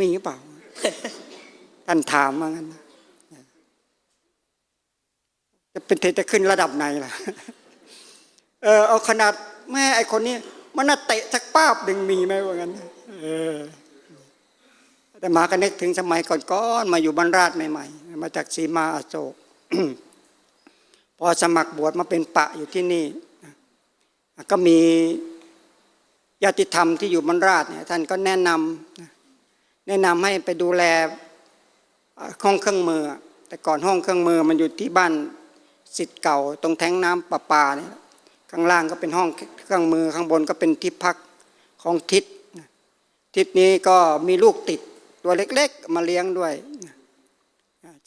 มีหรือเปล่า ท่านถามมางั้นนะจะเป็นเทจะขึ้นระดับไหนล่ะ เออเอาขนาดแม่ไอคนนี้ มันน่าเตะสักป้าบหนึ่งมีไหมว่างั้น เออ แต่มาก็นึกถึงสมัยก่อนๆมาอยู่บรรราชใหม่ๆ มาจากสีมาอโศกพอสมัครบวชมาเป็นปะอยู่ที่นี่นะก็มีญาติธรรมที่อยู่บรรราชเนี่ยท่านก็แนะนำนะ แนะนำให้ไปดูแลห้องเครื่องมือ แต่ก่อนห้องเครื่องมือมันอยู่ที่บ้านสิทธิ์เก่า ตรงแท้งน้ำประปาเนี่ยข้างล่างก็เป็นห้องเครื่องมือข้างบนก็เป็นที่พักของทิศทิศนี้ก็มีลูกติดตัวเล็กๆ มาเลี้ยงด้วย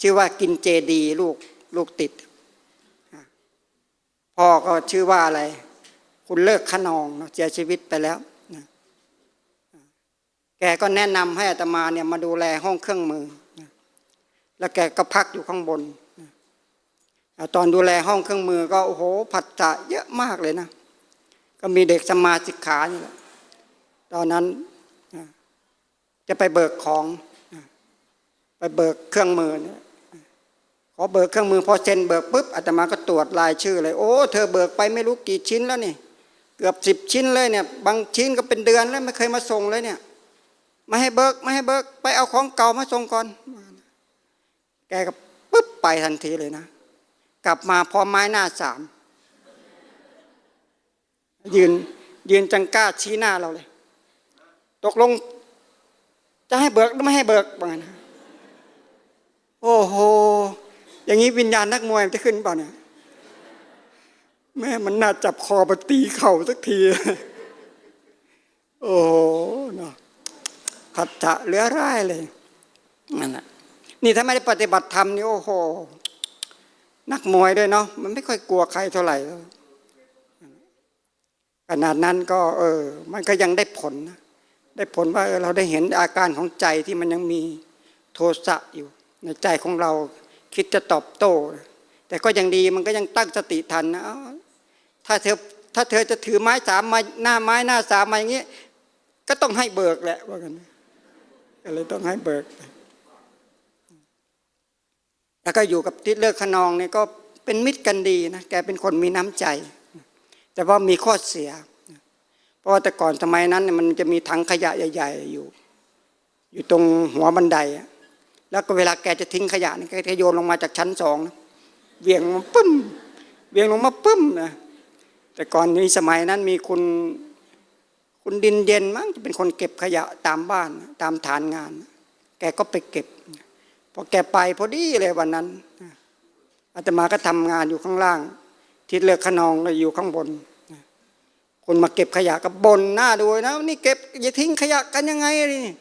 ชื่อว่ากินเจดีลูกลูกติดพ่อก็ชื่อว่าอะไร คุณเลิกขนองเสียชีวิตไปแล้ว แกก็แนะนำให้อาตมาเนี่ยมาดูแลห้องเครื่องมือ แล้วแกก็พักอยู่ข้างบน ตอนดูแลห้องเครื่องมือก็โอ้โหผัดจะเยอะมากเลยนะ ก็มีเด็กสมาสิกขานี่แหละ ตอนนั้นจะไปเบิกของ ไปเบิกเครื่องมือเนี่ยขอเบิกเครื่องมือพอเซ็นเบิกปุ๊บอาตมาก็ตรวจรายชื่อเลย โอ้ เธอเบิกไปไม่รู้กี่ชิ้นแล้วนี่ เกือบสิบชิ้นเลยเนี่ย บางชิ้นก็เป็นเดือนแล้วไม่เคยมาส่งเลยเนี่ย ไม่ให้เบิกไม่ให้เบิก ไปเอาของเก่ามาส่งก่อน แกก็ปุ๊บไปทันทีเลยนะ กลับมาพร้อมไม้หน้าสามยืนยืนจังกล้าชี้หน้าเราเลย ตกลง จะให้เบิกหรือไม่ให้เบิกบ้างนะโอ้โห อย่างนี้วิญญาณนักมวยมันจะขึ้นเปล่าเนี่ยแม่มันน่าจับคอมาตีเข่าสักที โอ้โหเนาะ ขัดจะเหลือร้ายเลยนั่นแหละนี่ถ้าไม่ได้ปฏิบัติธรรมนี่โอ้โห นักมวยด้วยเนาะมันไม่ค่อยกลัวใครเท่าไหร่ขนาดนั้นก็ เออ มันก็ยังได้ผลนะได้ผลว่าเออเราได้เห็นอาการของใจที่มันยังมีโทสะอยู่ ในใจของเราคิดจะตอบโต้ แต่ก็ยังดีมันก็ยังตั้งสติทันนะถ้าเธอถ้าเธอจะถือไม้สามมาหน้าไม้หน้าสามมาอย่างนี้ก็ต้องให้เบิกแหละว่ากันนะ ก็เลยต้องให้เบิก แล้วก็อยู่กับทิศเลิกขนองเนี่ยก็เป็นมิตรกันดีนะแกเป็นคนมีน้ำใจ แต่ว่ามีข้อเสีย เพราะว่าแต่ก่อนสมัยนั้นเนี่ยมันจะมีถังขยะใหญ่ ๆ อยู่ อยู่ตรงหัวบันไดอะแล้วก็เวลาแกจะทิ้งขยะนี่แกจะโยนลงมาจากชั้นสองนะเวียงลงมาปึ้มเวียงลงมาปึ้มนะแต่ก่อนนี้สมัยนั้นมีคุณ คุณดินเย็นมั้งจะเป็นคนเก็บขยะตามบ้านตามฐานงาน แกก็ไปเก็บ พอแกไปพอดีเลยวันนั้นอาตมาก็ทำงานอยู่ข้างล่าง ทิศเลือกขนองก็อยู่ข้างบนคนมาเก็บขยะก็บ่นหน้าดูนะนี่เก็บอย่าทิ้งขยะกันยังไงนี่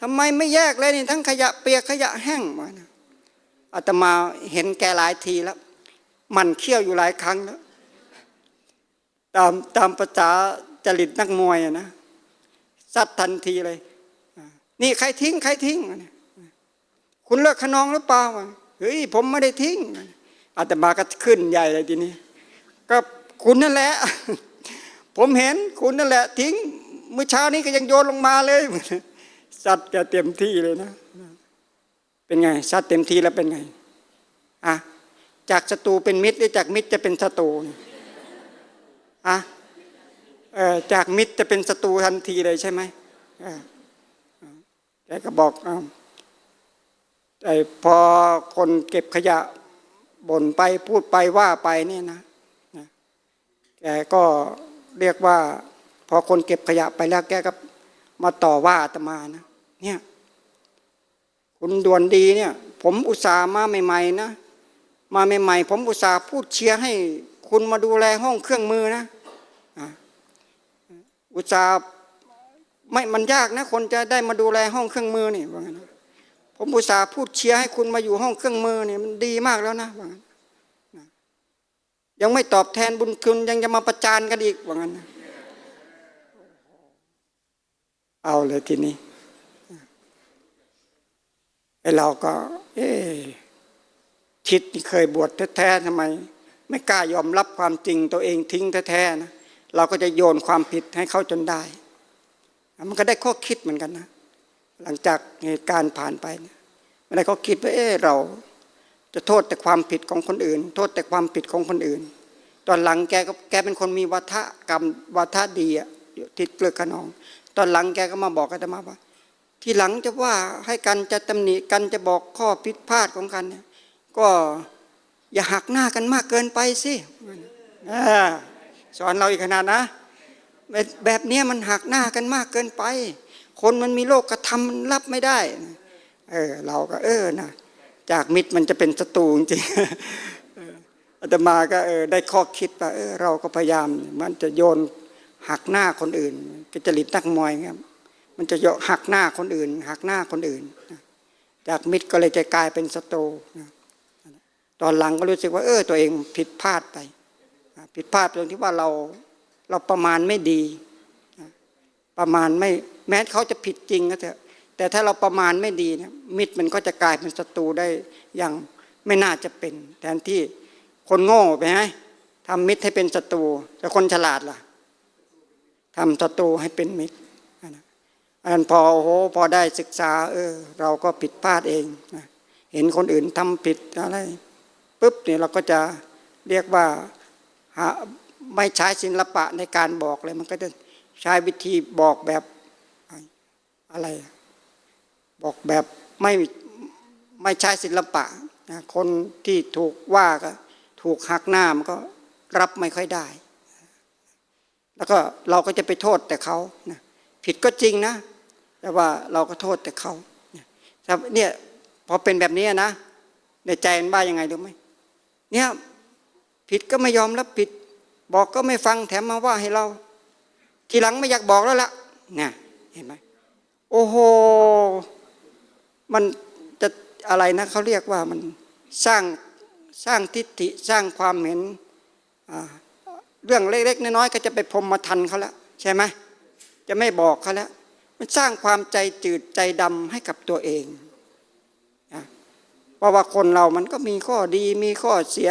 ทำไมไม่แยกเลยนี่ทั้งขยะเปียกขยะแห้งมานะอาตมาเห็นแกหลายทีแล้ว มันเคี่ยวอยู่หลายครั้งแล้วตามตามภาษา จริตนักมวยอะนะซัดทันทีเลย นี่ใครทิ้ง ใครทิ้ง คุณเลิกขนองหรือเปล่าเฮ้ยผมไม่ได้ทิ้งอาตมาก็ขึ้นใหญ่เลยทีนี้ ก็คุณนั่นแหละ ผมเห็นคุณนั่นแหละ ทิ้งเมื่อเช้านี้ก็ยังโยนลงมาเลยสัตว์แกเต็มที่เลยนะ เป็นไงสัตว์เต็มที่แล้วเป็นไงอะจากศัตรูเป็นมิตรหรือจากมิตรจะเป็นศัตรูอะ จากมิตรจะเป็นศัตรูทันทีเลยใช่ไหมแกก็บอกอ้าวแต่พอคนเก็บขยะบ่นไปพูดไปว่าไปเนี่ยนะแกก็เรียกว่า พอคนเก็บขยะไปแล้วแกก็มาต่อว่าอาตมานะ เนี่ย คุณด่วนดีเนี่ย ผมอุตส่าห์มาใหม่ๆนะมาใหม่ๆผมอุตส่าห์พูดเชียร์ให้ คุณมาดูแลห้องเครื่องมือนะ อุตส่าห์ไม่มันยากนะ คนจะได้มาดูแลห้องเครื่องมือนี่ว่างั้นะผมอุตส่าห์พูดเชียร์ให้คุณมาอยู่ห้องเครื่องมือนี่มันดีมากแล้วนะว่างั้นยังไม่ตอบแทนบุญคุณยังจะมาประจานกันอีกว่างั้นเอาเลยทีนี้ไอเราก็ เอ๊ะทิศเคยบวชแท้ๆทำไม ไม่กล้ายอมรับความจริงตัวเองทิ้งแท้ๆนะ เราก็จะโยนความผิดให้เขาจนได้ มันก็ได้ข้อคิดเหมือนกันนะ หลังจากเหตุการณ์ผ่านไปมื่อไรเขาคิดว่าเออเรา จะโทษแต่ความผิดของคนอื่น โทษแต่ความผิดของคนอื่น ตอนหลังแกก็แกเป็นคนมีวัฒกรรมวัฒดีอะทิศเกลือกขนอง ตอนหลังแกก็มาบอกอาตมาว่า ทีหลังจะว่าให้กันจะตำหนิกันจะบอกข้อผิดพลาดของกันเนี่ยก็อย่าหักหน้ากันมากเกินไปสิอ่า สอนเราอีกขนาดนะแบบแบบนี้มันหักหน้ากันมากเกินไป คนมันมีโลกกระทำมันรับไม่ได้ เออ เราก็เออนะจากมิตรมันจะเป็นศัตรูจริงอาตมาก็เออได้ข้อคิดว่าเออเราก็พยายาม มันจะโยนหักหน้าคนอื่นก็จลิตนักมวยครับ มันจะโยหักหน้าคนอื่น หักหน้าคนอื่นจากมิตรก็เลยจะกลายเป็นศัตรูตอนหลังก็รู้สึกว่า เออ ตัวเองผิดพลาดไป ผิดพลาดตรงที่ว่าเราเราประมาณไม่ดี ประมาณไม่แม้เขาจะผิดจริงก็เถอะแต่ถ้าเราประมาณไม่ดีเนี่ยมิตรมันก็จะกลายเป็นศัตรูได้อย่างไม่น่าจะเป็น แทนที่คนโง่ไปไหมทำมิตรให้เป็นศัตรูแต่คนฉลาดล่ะทำศัตรูให้เป็นมิตรอันพอโอ้โหพอได้ศึกษา เออ เราก็ผิดพลาดเองเห็นคนอื่นทำผิดอะไรปุ๊บเนี่ยเราก็จะเรียกว่า ไม่ใช้ศิลปะในการบอกเลย มันก็จะใช้วิธีบอกแบบอะไร บอกแบบไม่ไม่ใช้ศิลปะนะคนที่ถูกว่าก็ถูกหักหน้ามันก็รับไม่ค่อยได้ แล้วก็เราก็จะไปโทษแต่เขานะผิดก็จริงนะ แต่ว่าเราก็โทษแต่เขาเนี่ยครับเนี่ยพอเป็นแบบนี้นะในใจมันว่ายังไงรู้ไหมเนี่ย ผิดก็ไม่ยอมรับผิด บอกก็ไม่ฟังแถมมาว่าให้เรา ทีหลังไม่อยากบอกแล้วล่ะนี่ยเห็นไหมโอ้โห มันจะอะไรนะเขาเรียกว่ามันสร้างสร้างทิฏฐิสร้างความเห็นเรื่องเล็กๆน้อยๆก็จะไปพรมมาทันเขาแล้วใช่ไหมจะไม่บอกเขาแล้วมันสร้างความใจจืดใจดำให้กับตัวเองนะเพราะว่าคนเรามันก็มีข้อดีมีข้อเสีย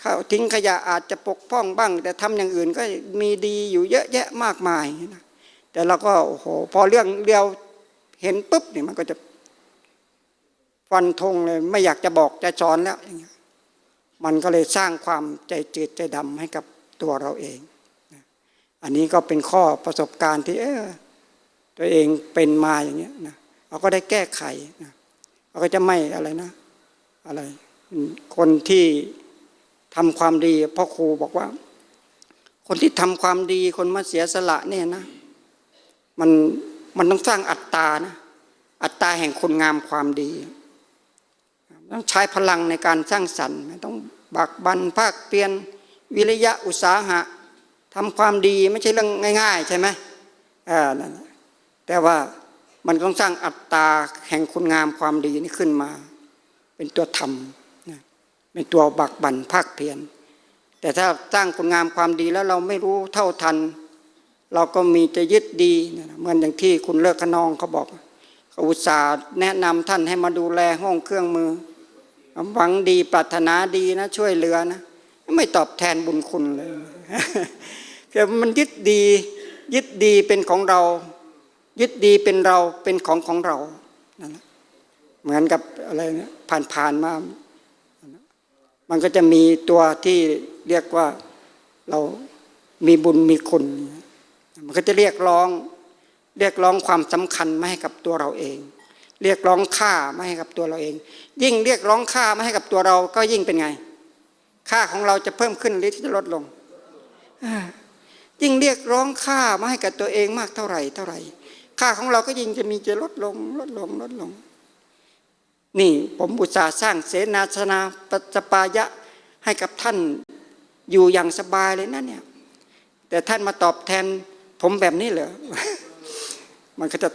เขาทิ้งขยะอาจจะปกป้องบ้าง แต่ทำอย่างอื่นก็มีดีอยู่เยอะแยะมากมายนะแต่เราก็โอ้โหพอเรื่องเดียวเห็นปุ๊บนี่มันก็จะฟันธงเลยไม่อยากจะบอกจะสอนแล้วอย่างเงี้ยมันก็เลยสร้างความใจจืดใจดำให้กับตัวเราเอง อันนี้ก็เป็นข้อประสบการณ์ที่เออตัวเองเป็นมาอย่างเงี้ยนะเราก็ได้แก้ไขนะเราก็จะไม่อะไรนะ อะไร คนที่ทำความดีพ่อครูบอกว่า คนที่ทำความดีคนมาเสียสละเนี่ยนะ มันมันต้องสร้างอัตตานะอัตตาแห่งคุณงามความดี ต้องใช้พลังในการสร้างสรรค์ต้องบักบันภาคเปลี่ยนวิริยะอุตสาหะทำความดีไม่ใช่เรื่องง่าย ๆ ใช่ไหมอ่านั่นแต่ว่ามันต้องสร้างอัตตาแห่งคุณงามความดีนี่ขึ้นมา เป็นตัวธรรม เป็นตัวบักบันภาคเพียรแต่ถ้าสร้างคุณงามความดีแล้วเราไม่รู้เท่าทัน เราก็มีจะยึดดีเหมือนอย่างที่คุณเลิกขนองเขาบอกเขาอุตส่าห์แนะนำท่านให้มาดูแลห้องเครื่องมือหวังดีปรารถนาดีนะ ช่วยเหลือนะ ไม่ตอบแทนบุญคุณเลยแต่มันยึดดี ยึดดีเป็นของเรา ยึดดีเป็นเราเป็นของของเรานั่นแหละเหมือนกับอะไรนี่ยผ่านผ่านๆมา มันก็จะมีตัวที่เรียกว่าเรามีบุญมีคุณ มันก็จะเรียกร้อง เรียกร้องความสำคัญไมาให้กับตัวเราเอง เรียกร้องค่าไมาให้กับตัวเราเอง ยิ่งเรียกร้องค่าไมาให้กับตัวเราก็ยิ่งเป็นไง ค่าของเราจะเพิ่มขึ้นหรือที่จะลดลงยิ่งเรียกร้องค่ามาให้กับตัวเองมากเท่าไหร่เท่าไหร่ ค่าของเราก็ยิ่งจะมีจะลดลงลดลงลดลง นี่ผมอุตส่าห์สร้างเสนาสนาปัจปายะให้กับท่านอยู่อย่างสบายเลยนะเนี่ย แต่ท่านมาตอบแทนผมแบบนี้เหรอ มันก็จะ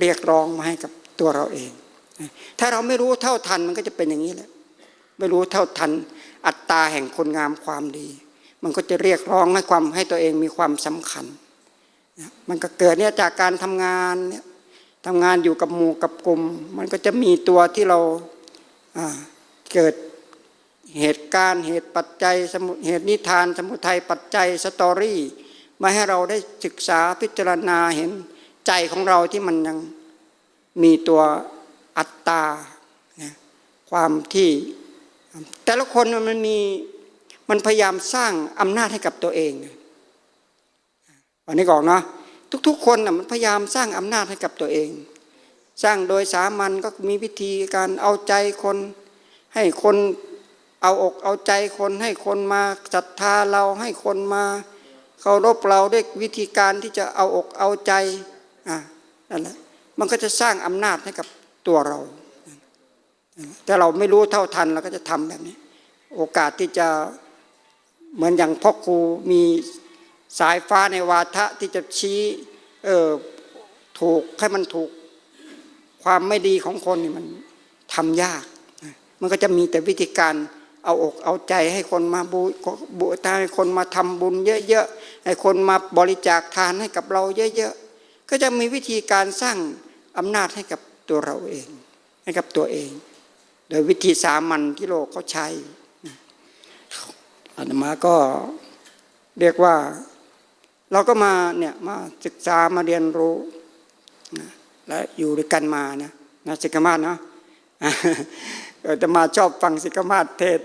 เรียกร้องมาให้กับตัวเราเอง ถ้าเราไม่รู้เท่าทันมันก็จะเป็นอย่างนี้แหละ ไม่รู้เท่าทัน อัตตาแห่งคนงามความดี มันก็จะเรียกร้องให้ความให้ตัวเองมีความสำคัญ มันก็เกิดเนี่ยจากการทำงานเนี่ย ทำงานอยู่กับหมู่กับกลุ่ม มันก็จะมีตัวที่เราเกิดเหตุการณ์เหตุปัจจัยสมุเหตุนิทาน สมุทัยปัจจัยสตอรี่มาให้เราได้ศึกษาพิจารณาเห็นใจของเราที่มันยังมีตัวอัตตาความที่ แต่ละคนมันมีมันพยายามสร้างอำนาจให้กับตัวเองวันนี้ก่อนเนาะ ทุก ๆ คนนะมันพยายามสร้างอำนาจให้กับตัวเอง สร้างโดยสามัญก็มีวิธีการเอาใจคน ให้คนเอาอกเอาใจคนให้คนมาศรัทธาเราให้คนมาเคารพเราด้วยวิธีการที่จะเอาอกเอาใจอ่านั่นแหละมันก็จะสร้างอำนาจให้กับตัวเรา แต่เราไม่รู้เท่าทันเราก็จะทำแบบนี้ โอกาสที่จะเหมือนอย่างพ่อครูมี สายฟ้าในวาทะที่จะชี้เออถูกให้มันถูกความไม่ดีของคนนี่มันทำยาก มันก็จะมีแต่วิธีการเอาอกเอาใจให้คนมาบูบูตาให้คนมาทำบุญเยอะๆให้คนมาบริจาคทานให้กับเราเยอะๆก็จะมีวิธีการสร้างอำนาจให้กับตัวเราเอง ให้กับตัวเอง โดยวิธีสามัญที่โลกเขาใช้อาตมาก็เรียกว่า เราก็มาเนี่ยมาศึกษามาเรียนรู้นะและอยู่ด้วยกันมานะนะสิกขามาศเนาะอาตมาชอบฟังสิกขามาศเทศ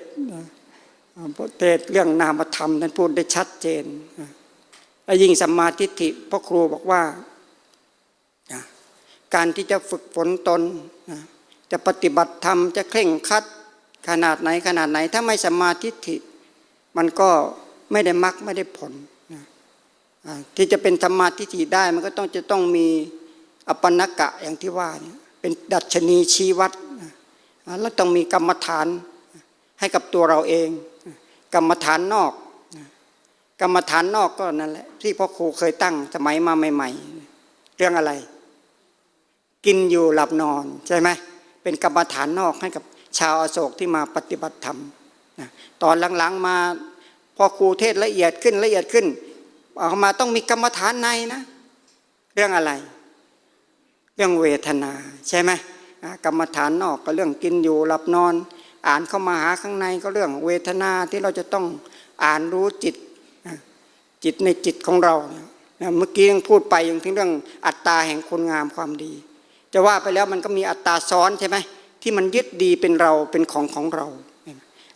เพระเทศเรื่องนามธรรมท่านพูดได้ชัดเจนและยิ่งสัมมาทิฏฐิพ่อครูบอกว่า การที่จะฝึกฝนตน จะปฏิบัติธรรมจะเคร่งคัดขนาดไหนขนาดไหน ถ้าไม่สัมมาทิฏฐิ มันก็ไม่ได้มักไม่ได้ผล ที่จะเป็นสัมมาทิฏฐิได้มันก็ต้องจะต้องมีอปปนกะอย่างที่ว่าเนี่ยเป็นดัชนีชี้วัดแล้วต้องมีกรรมฐานให้กับตัวเราเอง กรรมฐานนอก กรรมฐานนอกก็นั่นแหละที่พ่อครูเคยตั้งสมัยมาใหม่ ๆ เรื่องอะไร กินอยู่หลับนอนใช่ไหมเป็นกรรมฐานนอกให้กับชาวอโศกที่มาปฏิบัติธรรมตอนหลังๆมาพ่อครูเทศละเอียดขึ้นละเอียดขึ้น ออกมาต้องมีกรรมฐานในนะ เรื่องอะไร เรื่องเวทนา ใช่ไหมกรรมฐานนอกก็เรื่องกินอยู่หลับนอน อ่านเข้ามาหาข้างในก็เรื่องเวทนาที่เราจะต้องอ่านรู้จิตจิตในจิตของเราเนี่ยนะเมื่อกี้ยังพูดไปยังถึงเรื่องอัตตาแห่งคุณงามความดี จะว่าไปแล้วมันก็มีอัตตาซ้อนใช่ไหมที่มันยึดดีเป็นเราเป็นของของเรา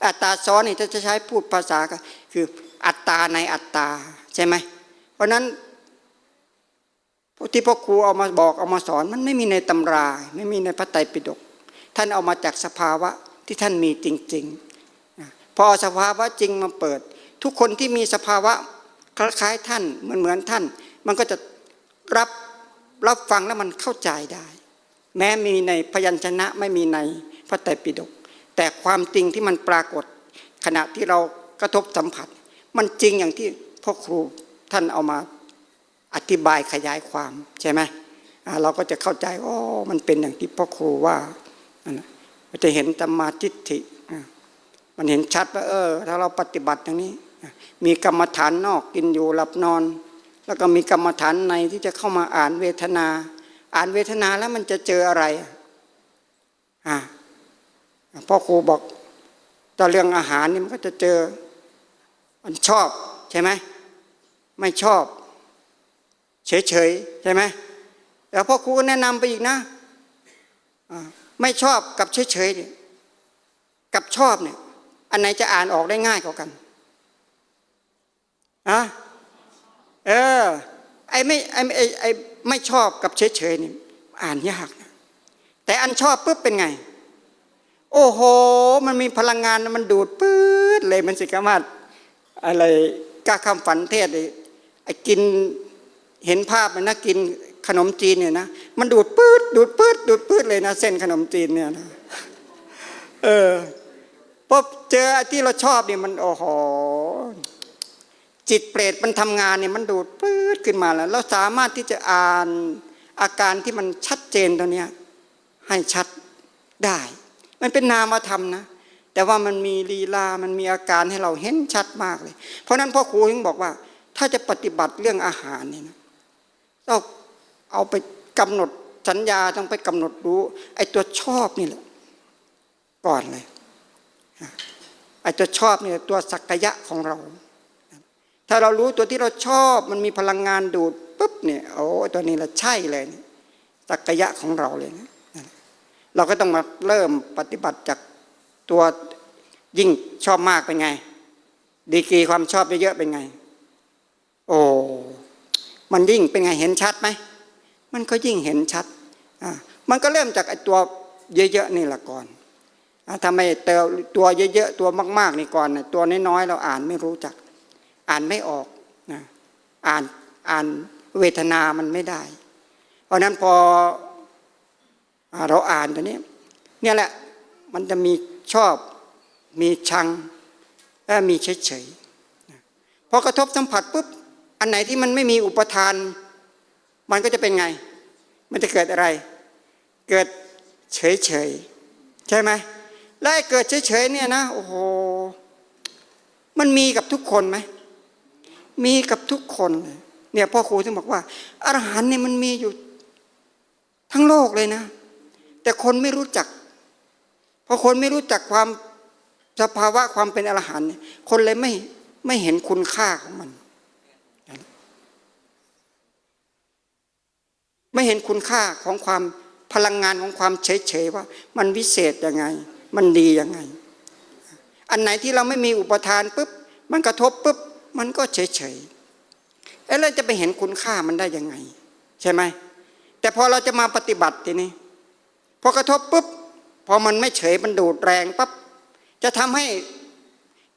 อัตตาซ้อนนี่ถ้าจะใช้พูดภาษาก็คืออัตตาในอัตตา ใช่ไหม เพราะนั้นที่พ่อครูเอามาบอกเอามาสอนมันไม่มีในตำรา ไม่มีในพระไตรปิฎกท่านเอามาจากสภาวะที่ท่านมีจริงๆพอสภาวะจริงมาเปิด ทุกคนที่มีสภาวะคล้ายๆท่านเหมือนเหมือนท่าน มันก็จะรับรับฟังแล้วมันเข้าใจได้ แม้มีในพยัญชนะไม่มีในพระไตรปิฎกแต่ความจริงที่มันปรากฏ ขณะที่เรากระทบสัมผัส มันจริงอย่างที่ พ่อครูท่านเอามาอธิบายขยายความใช่ไหมเราก็จะเข้าใจอ๋อมันเป็นอย่างที่พ่อครูว่ามันจะเห็นธรรมาทิฏฐิมันเห็นชัดว่าเออ ถ้าเราปฏิบัติอย่างนี้ มีกรรมฐานนอกกินอยู่หลับนอน แล้วก็มีกรรมฐานในที่จะเข้ามาอ่านเวทนา อ่านเวทนาแล้วมันจะเจออะไรอ่าพ่อครูบอกแต่เรื่องอาหารนี่มันก็จะเจอมันชอบใช่ไหม ไม่ชอบ เฉยๆใช่ไหมแล้วพ่อครูก็แนะนำไปอีกนะไม่ชอบกับเฉยๆเนี่ยกับชอบเนี่ย อันไหนจะอ่านออกได้ง่ายกว่ากันอะเออไอ้ไม่ไอ้ไอ้ไอ้ไม่ชอบกับเฉยๆนี่อ่านยากนะแต่อันชอบปุ๊บเป็นไง โอ้โห มันมีพลังงานมันดูดปื๊ดเลยมันสิกามารถอะไรกล้าคำฝันเทศเลย ไอ้กินเห็นภาพมันนะกินขนมจีนเนี่ยนะมันดูดปื๊ดดูดปื๊ดดูดปื๊ดเลยนะเส้นขนมจีนเนี่ยนะเออพอเจอไอ้ที่เราชอบเนี่ยมันโอ้โหจิตเปรตมันทำงานเนี่ยมันดูดปื๊ดขึ้นมาแล้ว เราสามารถที่จะอ่านอาการที่มันชัดเจนตัวเนี้ยให้ชัดได้ มันเป็นนามธรรมนะ แต่ว่ามันมีลีลา มันมีอาการให้เราเห็นชัดมากเลย เพราะฉะนั้นพ่อครูถึงบอกว่า ถ้าจะปฏิบัติเรื่องอาหารเนี่ยนะต้องเอาไปกำหนดสัญญาต้องไปกำหนดรู้ ไอ้ตัวชอบนี่แหละ ก่อนเลยไอ้ตัวชอบเนี่ยตัวสักยะของเรา ถ้าเรารู้ตัวที่เราชอบ มันมีพลังงานดูดปุ๊บเนี่ยโอ้ตัวนี้ละใช่เลยเนี่ยสักยะของเราเลยนะเราก็ต้องมาเริ่มปฏิบัติจากตัวยิ่งชอบมากเป็นไง ดีกรีความชอบเยอะๆเป็นไง โอ้มันยิ่งเป็นไงเห็นชัดไหมมันก็ยิ่งเห็นชัดอะมันก็เริ่มจากไอ้ตัวเยอะๆนี่แหละก่อนอะทำไมเติมตัวเยอะๆตัวมาก ๆนี่ก่อนนะตัวน้อยๆเราอ่านไม่รู้จัก อ่านไม่ออกนะอ่านอ่านเวทนามันไม่ได้ เพราะนั้นพออเราอ่านตัวนี้เนี่ยแหละมันจะมีชอบมีชังและมีเฉยๆพอกระทบสัมผัสปุ๊บ อันไหนที่มันไม่มีอุปทาน มันก็จะเป็นไง มันจะเกิดอะไร เกิดเฉยๆใช่ไหมและไอ้เกิดเฉยๆเนี่ยนะโอ้โหมันมีกับทุกคนไหมมีกับทุกคนเนี่ยพ่อครูถึงบอกว่าอรหันเนี่ยมันมีอยู่ทั้งโลกเลยนะ แต่คนไม่รู้จักพราะคนไม่รู้จักความสภาวะความเป็นอรหันต์เนี่ยคนเลยไม่ไม่เห็นคุณค่าของมัน ไม่เห็นคุณค่าของความพลังงานของความเฉยๆว่า มันวิเศษยังไง มันดียังไง อันไหนที่เราไม่มีอุปทานปุ๊บมันกระทบปุ๊บมันก็เฉยๆแล้วเราจะไปเห็นคุณค่ามันได้ยังไง ใช่ไหมแต่พอเราจะมาปฏิบัติทีนี้พอกระทบปุ๊บพอมันไม่เฉยมันดูดแรงปั๊บจะทำให้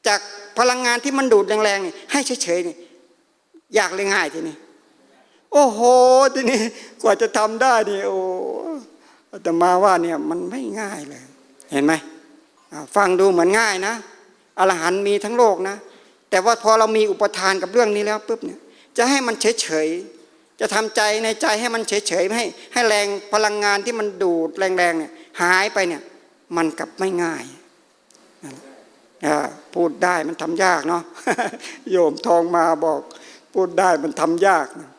จากพลังงานที่มันดูดแรงๆให้เฉยๆนี่ยากเลยง่ายทีนี้ โอ้โห ทีนี้กว่าจะทำได้นี่โอ้แต่มาว่าเนี่ยมันไม่ง่ายเลย เห็นไหมฟังดูเหมือนง่ายนะอรหันต์มีทั้งโลกนะ แต่ว่าพอเรามีอุปทานกับเรื่องนี้แล้วปุ๊บเนี่ยจะให้มันเฉยๆจะทำใจในใจให้มันเฉยๆไม่ให้ให้แรงพลังงานที่มันดูดแรงๆเนี่ยหายไปเนี่ยมันกลับไม่ง่ายพูดได้มันทำยากเนาะโยมทองมาบอก พูดได้มันทำยากนะ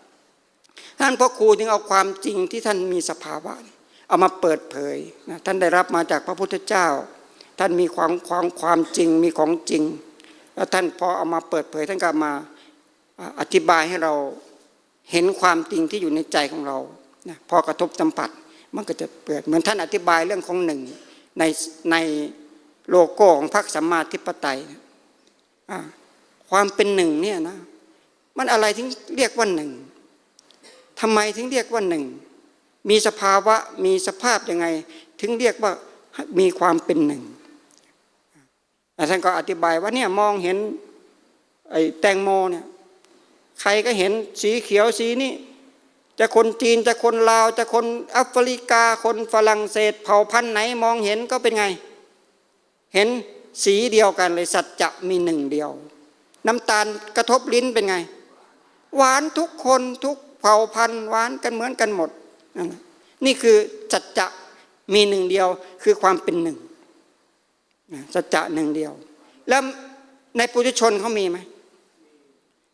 ท่านพ่อครูจึงเอาความจริงที่ท่านมีสภาวะ เอามาเปิดเผยนะท่านได้รับมาจากพระพุทธเจ้า ท่านมีความความความจริงมีของจริง แล้วท่านพอเอามาเปิดเผยท่านก็มาอธิบายให้เราเห็นความจริงที่อยู่ในใจของเรานะพอกระทบสัมผัสมันก็จะเปิดเหมือนท่านอธิบายเรื่องของหนึ่งในในโลโก้ของพรรคสัมมาธิปไตยความเป็นหนึ่งเนี่ยนะมันอะไรที่เรียกว่าหนึ่ง ทำไมถึงเรียกว่าหนึ่ง มีสภาวะมีสภาพยังไง ถึงเรียกว่ามีความเป็นหนึ่งแต่ท่านก็อธิบายว่าเนี่ยมองเห็นไอ้แตงโมเนี่ยใครก็เห็นสีเขียวสีนี้จะคนจีนจะคนลาวจะคนแอฟริกาคนฝรั่งเศส เผ่าพันธุ์ไหนมองเห็นก็เป็นไง เห็นสีเดียวกันเลยสัจจะมีหนึ่งเดียว น้ำตาลกระทบลิ้นเป็นไง หวานทุกคนทุก เผ่าพันธุ์หวานกันเหมือนกันหมด นี่คือสัจจะมีหนึ่งเดียวคือความเป็นหนึ่งสัจจะหนึ่งเดียว แล้วในปุถุชนเขามีไหม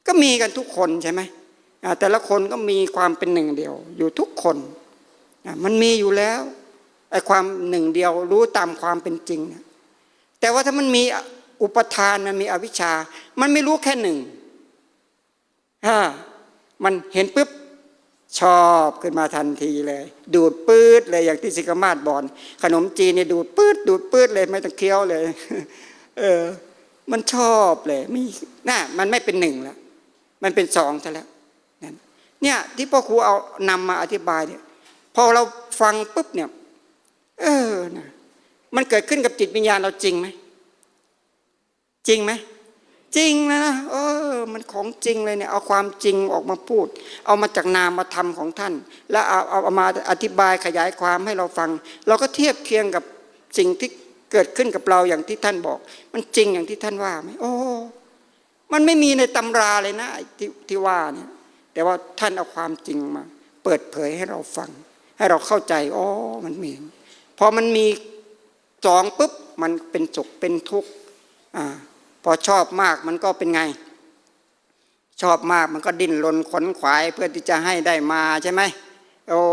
ก็มีกันทุกคนใช่ไหมแต่ละคนก็มีความเป็นหนึ่งเดียว อยู่ทุกคนมันมีอยู่แล้วไอ้ความหนึ่งเดียวรู้ตามความเป็นจริงแต่ว่าถ้ามันมีอุปทานมันมีอวิชชา มันไม่รู้แค่หนึ่งถ้า มันเห็นปุ๊บชอบขึ้นมาทันทีเลย ดูดปื๊ดเลยอย่างที่สิกมาศบอน ขนมจีนเนี่ยดูดปื๊ดดูดปื๊ดเลยไม่ต้องเคี้ยวเลย เออ มันชอบเลยมีน่ะมันไม่เป็นหนึ่งแล้วมันเป็นสองซะแล้วเนี่ยที่พ่อครูเอานำมาอธิบายเนี่ยพอเราฟังปุ๊บเนี่ย เออนะมันเกิดขึ้นกับจิตวิญญาณเราจริงไหมจริงไหม จริงนะเออ มันของจริงเลยเนี่ย เอาความจริงออกมาพูด เอามาจากนามธรรมของท่าน แล้วเอาเอามาอธิบายขยายความให้เราฟัง เราก็เทียบเคียงกับสิ่งที่เกิดขึ้นกับเราอย่างที่ท่านบอก มันจริงอย่างที่ท่านว่าไหมโอ้มันไม่มีในตำราเลยนะที่ที่ว่าเนี่ย แต่ว่าท่านเอาความจริงมา เปิดเผยให้เราฟัง ให้เราเข้าใจอ๋อมันมีพอมันมีสองปุ๊บมันเป็นสุขเป็นทุกข์อ่า พอชอบมากมันก็เป็นไง ชอบมากมันก็ดิ้นรนขนขวายเพื่อที่จะให้ได้มาใช่ไหมโอ้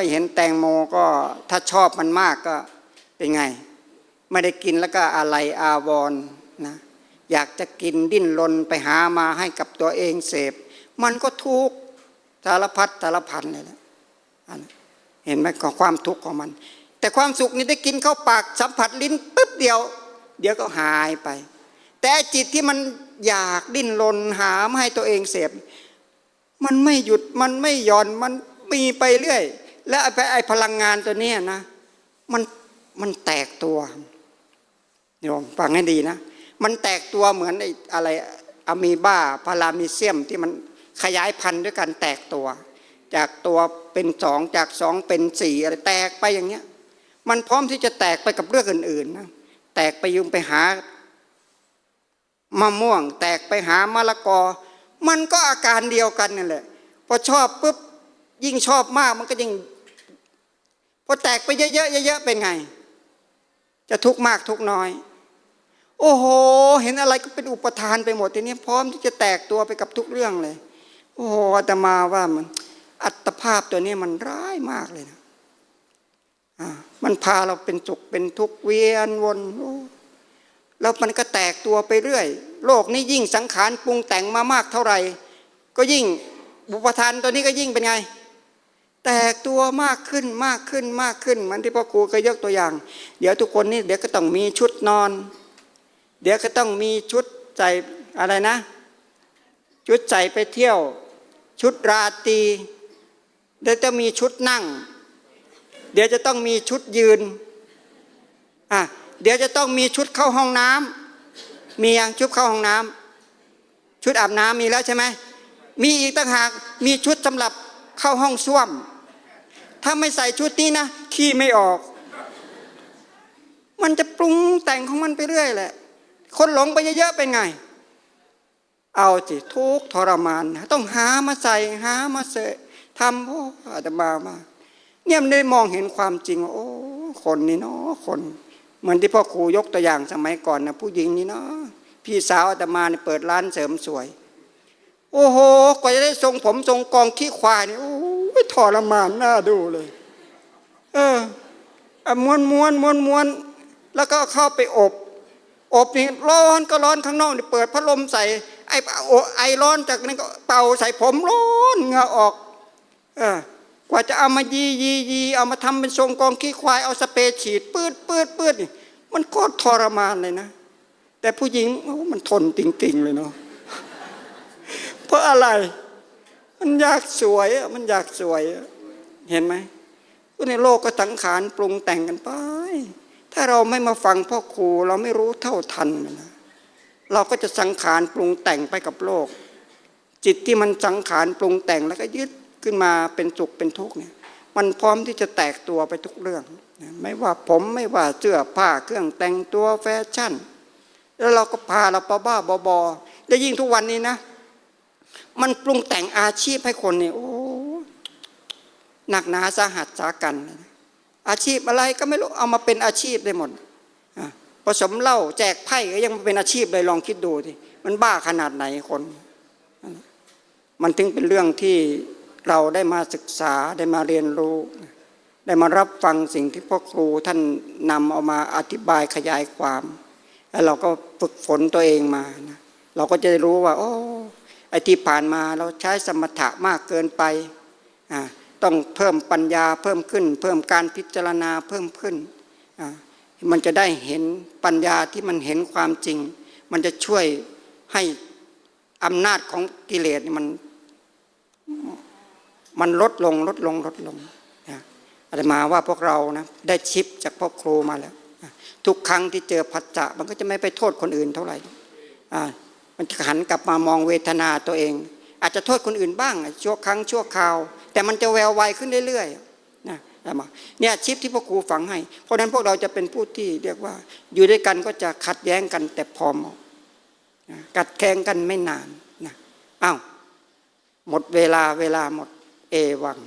ยเห็นแตงโมก็ถ้าชอบมันมากก็เป็นไง ไม่ได้กินแล้วก็อะไรอาวรณ์นะอยากจะกินดิ้นรนไปหามาให้กับตัวเองเสพ มันก็ทุกข์สารพัดสารพันเลยนะนนเห็นไหมของความทุกข์ของมัน แต่ความสุขนี่ได้กินเข้าปากสัมผัสลิ้นปุ๊บเดียว เดี๋ยวก็หายไป แต่จิตที่มันอยากดิ้นรนหามาให้ตัวเองเสพมันไม่หยุดมันไม่หย่อนมันมีไปเรื่อย และไอ้ไอพลังงานตัวเนี้ยนะ มันมันแตกตัวโยมฟังให้ดีนะ มันแตกตัวเหมือนไอ้อะไรอะมีบ้าพารามีเซียมที่มันขยายพันธุ์ด้วยการแตกตัว จากตัวเป็นสองจากสองเป็นสี่อะไรแตกไปอย่างเงี้ย มันพร้อมที่จะแตกไปกับเรื่องอื่นๆนะแตกไปยุ่งไปหา มะม่วง แตกไปหามะละกอ มันก็อาการเดียวกันนั่นแหละพอชอบปุ๊บยิ่งชอบมากมันก็ยิ่งพอแตกไปเยอะๆเยอะๆเป็นไง จะทุกข์มากทุกข์น้อย โอ้โห เห็นอะไรก็เป็นอุปทานไปหมดทีนี้พร้อมที่จะแตกตัวไปกับทุกเรื่องเลย โอ้โหอาตมาว่ามัน อัตภาพตัวนี้มันร้ายมากเลยนะอ่ามันพาเราเป็นสุขเป็นทุกข์เวียนวนโอ้ แล้วมันก็แตกตัวไปเรื่อย โลกนี้ยิ่งสังขารปรุงแต่งมามากเท่าไหร่ ก็ยิ่งบุปทานตัวนี้ก็ยิ่งเป็นไง แตกตัวมากขึ้นมากขึ้นมากขึ้น มันที่พ่อครูเคยยกตัวอย่าง เดี๋ยวทุกคนนี่เดี๋ยวก็ต้องมีชุดนอน เดี๋ยวก็ต้องมีชุดใส่อะไรนะ ชุดใส่ไปเที่ยว ชุดราตรีเดี๋ยวจะมีชุดนั่ง เดี๋ยวจะต้องมีชุดยืนอะ เดี๋ยวจะต้องมีชุดเข้าห้องน้ำมียังชุดเข้าห้องน้ำชุดอาบน้ำมีแล้วใช่ไหมมีอีกต่างหากมีชุดสำหรับเข้าห้องส้วม ถ้าไม่ใส่ชุดนี้นะขี้ไม่ออก มันจะปรุงแต่งของมันไปเรื่อยแหละ คนหลงไปเยอะๆเป็นไง เอาสิทุกทรมานนะต้องหามาใส่หามาเสะทำโอ้อาตมามา เนี่ยมันได้มองเห็นความจริงว่าโอ้คนนี่เนาะคน เหมือนที่พ่อครูยกตัวอย่างสมัยก่อนนะผู้หญิงนี่เนาะพี่สาวอาตมาเนี่ยเปิดร้านเสริมสวย โอ้โหกว่าจะได้ทรงผมทรงกองขี้ควายนี่โอ้ยทรมานน่าดูเลย เอออม้วนม้วนม้วนม้วนแล้วก็เข้าไปอบ อบนี่ร้อนก็ร้อนข้างนอกนี่เปิดพัดลมใส่ไอ้อไอร้อนจากนั้นก็เป่าใส่ผมร้อนเหงื่อออก เออ กว่าจะเอามายียียีเอามาทำเป็นทรงกองขี้ควายเอาสเปรย์ฉีดปืดปืดปืดนี่มันก็ทรมานเลยนะ แต่ผู้หญิงโอ้มันทนจริงๆเลยเนาะเพราะอะไร มันอยากสวยอะมันอยากสวยอะเห็นไหมในโลกก็สังขารปรุงแต่งกันไป ถ้าเราไม่มาฟังพ่อครูเราไม่รู้เท่าทันมันนะเราก็จะสังขารปรุงแต่งไปกับโลก จิตที่มันสังขารปรุงแต่งแล้วก็ยึด ขึ้นมาเป็นสุขเป็นทุกข์เนี่ยมันพร้อมที่จะแตกตัวไปทุกเรื่อง ไม่ว่าผมไม่ว่าเสื้อผ้าเครื่องแต่งตัวแฟชั่น แล้วเราก็พาเราบ้าบอๆและยิ่งทุกวันนี้นะ มันปรุงแต่งอาชีพให้คนเนี่ยโอ้หนักหนาสาหัสสากัน อาชีพอะไรก็ไม่รู้เอามาเป็นอาชีพได้หมดผสมเหล้าแจกไพ่ก็ยังมาเป็นอาชีพเลยลองคิดดูทีมันบ้าขนาดไหนคน มันถึงเป็นเรื่องที่ เราได้มาศึกษาได้มาเรียนรู้ ได้มารับฟังสิ่งที่พ่อครูท่านนำเอามาอธิบายขยายความ แล้วเราก็ฝึกฝนตัวเองมานะเราก็จะรู้ว่า โอ้ไอที่ผ่านมาเราใช้สมถะมากเกินไปอ่าต้องเพิ่มปัญญาเพิ่มขึ้น เพิ่มการพิจารณาเพิ่มขึ้นอ่ามันจะได้เห็นปัญญาที่มันเห็นความจริง มันจะช่วยให้อำนาจของกิเลสมัน มันลดลงลดลงลดลงนะอาตมาว่าพวกเรานะได้ชิปจากพ่อครูมาแล้ว ทุกครั้งที่เจอผัสสะมันก็จะไม่ไปโทษคนอื่นเท่าไหร่มันจะหันกลับมามองเวทนาตัวเอง อาจจะโทษคนอื่นบ้างชั่วครั้งชั่วคราว แต่มันจะแววไวขึ้นเรื่อยๆนะอาตมาเนี่ยชิปที่พ่อครูฝังให้ เพราะฉะนั้นพวกเราจะเป็นผู้ที่เรียกว่า อยู่ด้วยกันก็จะขัดแย้งกันแต่พอเหมาะนะกัดแข่งกันไม่นานนะอ้าวหมดเวลาเวลาหมด เอวัง